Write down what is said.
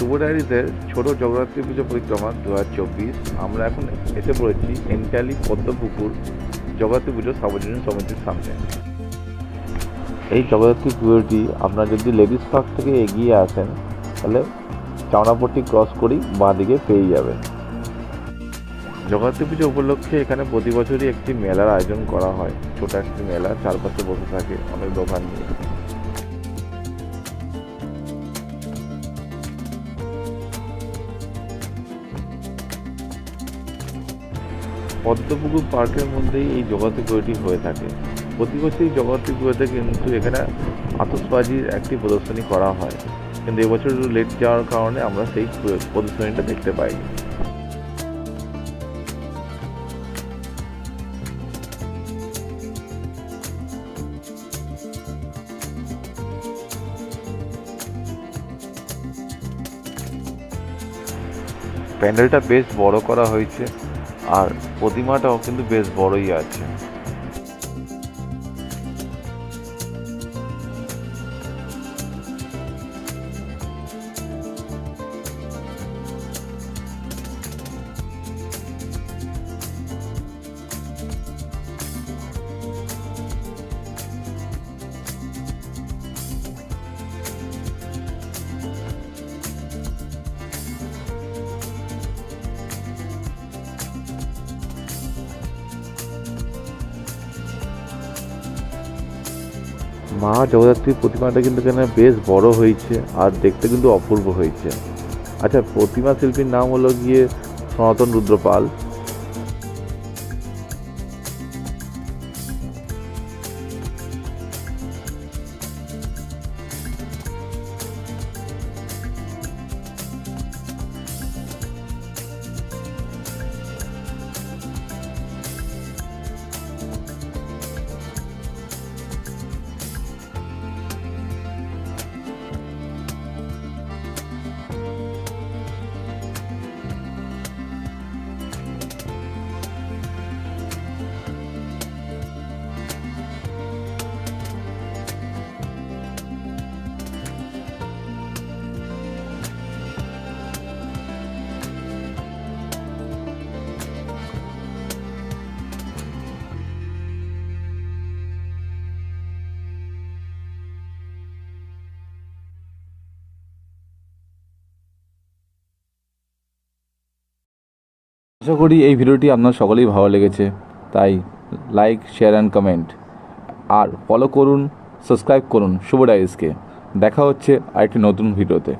শুভ ডায়েরিতে ছোট জগদ্ধাত্রী পুজো পরিক্রমা দু হাজার চব্বিশ। আমরা এখন এসে পড়েছি এন্টালি পদ্মপুকুর জগদ্ধাত্রী পুজো সার্বজনীন সমিতির সামনে। এই জগদ্ধাত্রী পুজোটি আপনারা যদি লেডিস পার্ক থেকে এগিয়ে আসেন, তাহলে চাওড়াপট্টি ক্রস করেই বাঁ দিকে পেয়ে যাবেন। জগদ্ধাত্রী পুজো উপলক্ষে এখানে প্রতি বছরই একটি মেলার আয়োজন করা হয়। ছোট একটি মেলা, চারপাশে বসে থাকে অনেক দোকান নিয়ে। পদ্মপুকুর পার্কের মধ্যেই এই জগতী পুজোটি হয়ে থাকে। প্রতি বছরই জগতী পুজোতে কিন্তু এখানে আতসবাজির একটি প্রদর্শনী করা হয়। কিন্তু এবছর একটু লেট যাওয়ার কারণে আমরা সেই প্রদর্শনীটা দেখতে পাইনি। প্যান্ডেলটা বেশ বড় করা হয়েছে। আর প্রতিমাটাও কিন্তু বেশ বড়ই আছে। মা জগদ্ধাত্রীর প্রতিমাটা কিন্তু এখানে বেশ বড় হয়েছে আর দেখতে কিন্তু অপূর্ব হয়েছে। আচ্ছা প্রতিমা শিল্পীর নাম হলো গিয়ে সনাতন রুদ্রপাল। আশা করি এই ভিডিওটি আপনার সকলেই ভালো লেগেছে। তাই লাইক শেয়ার অ্যান্ড কমেন্ট আর ফলো করুন সাবস্ক্রাইব করুন। শুভ ডাইসকে দেখা হচ্ছে আরেকটি নতুন ভিডিওতে।